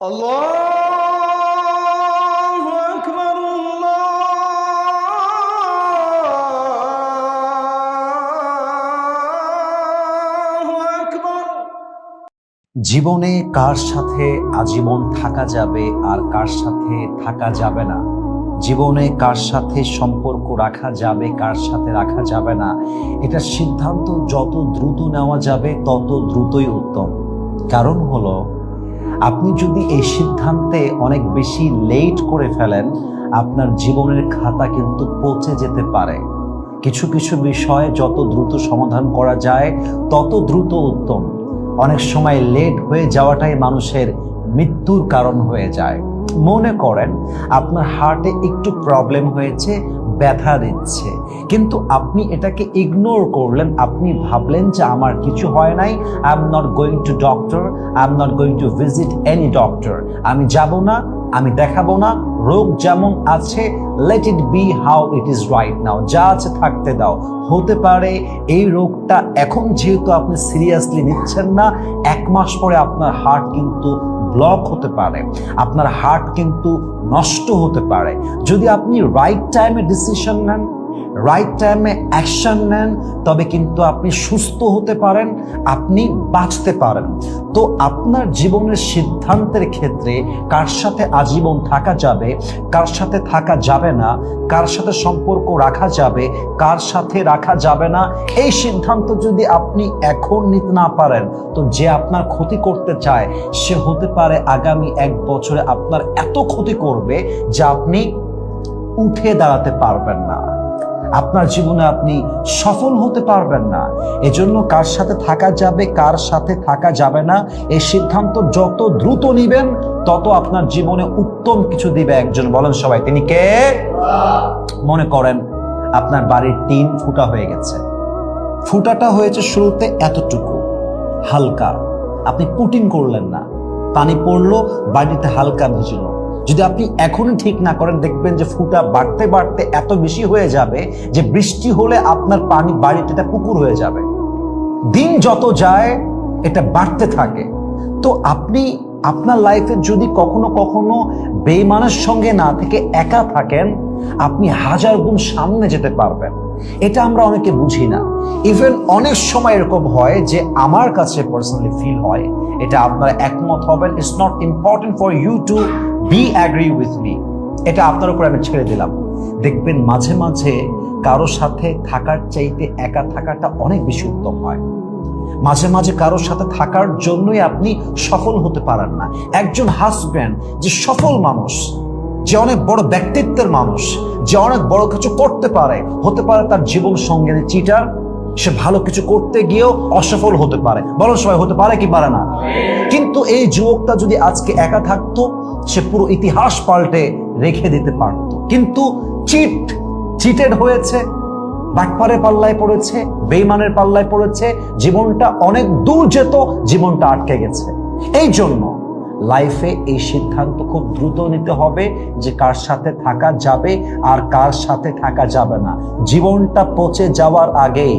الله أكبر الله أكبر জীবনে কার সাথে আজীবন থাকা যাবে আর কার সাথে থাকা যাবে না জীবনে কার সাথে সম্পর্ক রাখা যাবে কার সাথে রাখা যাবে না এটা সিদ্ধান্ত যত দ্রুত নেওয়া যাবে তত দ্রুতই উত্তম কারণ হলো আপনি যদি এই সিদ্ধান্তে অনেক বেশি লেট করে ফেলেন, আপনার জীবনের খাতা কিন্তু পচে যেতে পারে। কিছু কিছু বিষয়ে যত দ্রুত সমাধান করা যায়, তত দ্রুত উত্তম। অনেক সময় লেট হয়ে যাওয়াটাই মানুষের মৃত্যুর কারণ হয়ে যায়। মনে করেন, আপনার হার্টে একটু প্রবলেম হয়েছে, ব্যথা দিচ্ছে। কিন্তু আপনি এটাকে ইগনোর করলেন, আপনি ভাবলেন যে আমার কিছু হয় নাই I am not going to doctor I am not going to visit any doctor আমি যাব না, আমি দেখাবো না, রোগ যেমন আছে let it be how it is right now যা আছে থাকতে দাও। হতে পারে এই রোগটা এখন যেহেতু আপনি সিরিয়াসলি নিচ্ছেন না, এক মাস পরে আপনার হার্ট কিন্তু ব্লক হতে পারে। আপনার হার্ট কিন্তু নষ্ট হতে পারে। যদি আপনি রাইট টাইমে ডিসিশন নেন রাইট টাইমে অ্যাকশন নেন, তবে কিন্তু আপনি সুস্থ হতে পারেন, আপনি বাঁচতে পারেন। তো আপনার জীবনের সিদ্ধান্তের ক্ষেত্রে কার সাথে আজীবন থাকা যাবে, কার সাথে থাকা যাবে না, কার সাথে সম্পর্ক রাখা যাবে, কার সাথে রাখা যাবে না, এই সিদ্ধান্ত যদি আপনি এখন নিতে না পারেন, তো যে আপনার ক্ষতি করতে চায়, সে হতে পারে আগামী এক বছরে আপনার এত ক্ষতি করবে যে আপনি উঠে দাঁড়াতে পারবেন না। আপনার জীবনে আপনি সফল হতে পারবেন না। এজন্য কার সাথে থাকা যাবে, কার সাথে থাকা যাবে না, এই সিদ্ধান্ত যত দ্রুত নিবেন, তত আপনার জীবনে উত্তম কিছু দিবে একজন। বলেন সবাই, তিনি কে? মনে করেন আপনার বাড়ির টিন ফুটা হয়ে গেছে। ফুটাটা হয়েছে শুরুতে এতটুকু, হালকা। আপনি পুটিং করলেন না। পানি পড়ল, বাড়িতে হালকা ভিজল। যদি আপনি এখনই ঠিক না করেন, দেখবেন যে ফুটা বাড়তে বাড়তে এত বেশি হয়ে যাবে যে বৃষ্টি হলে আপনার পানি বাড়িতে পুকুর হয়ে যাবে। দিন যত যায়, এটা বাড়তে থাকে। তো আপনি আপনার লাইফে যদি কখনো কখনো বেইমানের সঙ্গে না থেকে একা থাকেন, আপনি হাজার গুণ সামনে যেতে পারবেন। এটা আমরা অনেকে বুঝি না। ইভেন অনেক সময় এরকম হয় যে আমার কাছে পার্সোনালি ফিল হয়, এটা আপনারা একমত হবেন it's not important for you to be agree with me এটা আপনার উপর আমি ছেড়ে দিলাম। দেখবেন মাঝে মাঝে কারোর সাথে থাকার চাইতে একা থাকাটা অনেক বেশি উত্তম হয়। মাঝে মাঝে কারোর সাথে থাকার জন্যই আপনি সফল হতে পারেন না। একজন হাজব্যান্ড যে সফল মানুষ যে অনেক বড় ব্যক্তিত্বের মানুষ যে অনেক বড় কিছু করতে পারে হতে পারে তার জীবন সঙ্গে চিটার সে ভালো কিছু করতে গিয়েও অসফল হতে পারে। বলো সবাই হতে পারে কি পারে না? কিন্তু এই যুবকটা যদি আজকে একা থাকতো সে পুরো ইতিহাস পাল্টে রেখে দিতে পারত। কিন্তু চিট চিটেড হয়েছে, বাটপারের পাল্লায় পড়েছে বেইমানের পাল্লায় পড়েছে, জীবনটা অনেক দূর যেত, জীবনটা আটকে গেছে। এই জন্য লাইফে এই সিদ্ধান্ত খুব দ্রুত নিতে হবে যে কার সাথে থাকা যাবে আর কার সাথে থাকা যাবে না। জীবনটা পচে যাওয়ার আগেই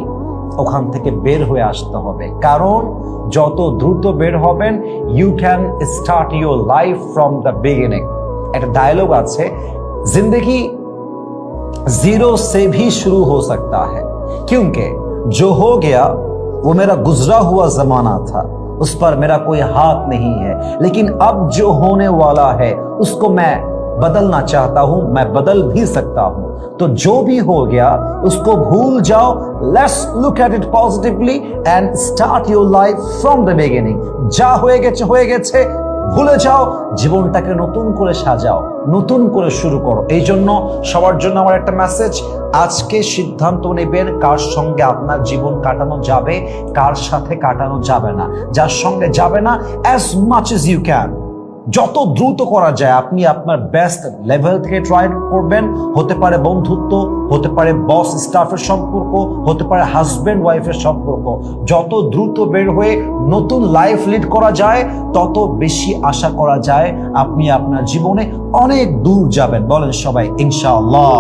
ওখান থেকে বের হয়ে আসতে হবে কারণ যত দ্রুত বের হবেন you can start your life from the beginning একটা ডায়লগ আছে জিন্দগি जीरो से भी शुरू हो सकता है क्योंकि जो हो गया वो मेरा गुजरा हुआ जमाना था उस पर मेरा कोई हाथ नहीं है लेकिन अब जो होने वाला है उसको मैं बदलना चाहता हूं मैं बदल भी सकता हूं तो जो भी हो गया उसको भूल जाओ let's look at it positively and start your life from the beginning যা হয়ে গেছে হয়ে গেছে ভুলে যাও জীবনটাকে নতুন করে সাজাও নতুন করে শুরু করো এই জন্য সবার জন্য আমার একটা মেসেজ আজকে সিদ্ধান্ত নেবেন কার সঙ্গে আপনার জীবন কাটানো যাবে কার সাথে কাটানো যাবে না যার সঙ্গে যাবে না as much as you can যত দ্রুত করা যায়, আপনি আপনার বেস্ট লেভেল থেকে ট্রাই করবেন। হতে পারে বন্ধুত্ব, হতে পারে বস স্টাফের সম্পর্ক, হতে পারে হাজব্যান্ড ওয়াইফের সম্পর্ক। যত দ্রুত বের হয়ে নতুন লাইফ লিড করা যায়, তত বেশি আশা করা যায়, আপনি আপনার জীবনে অনেক দূর যাবেন। বলেন সবাই, ইনশাআল্লাহ।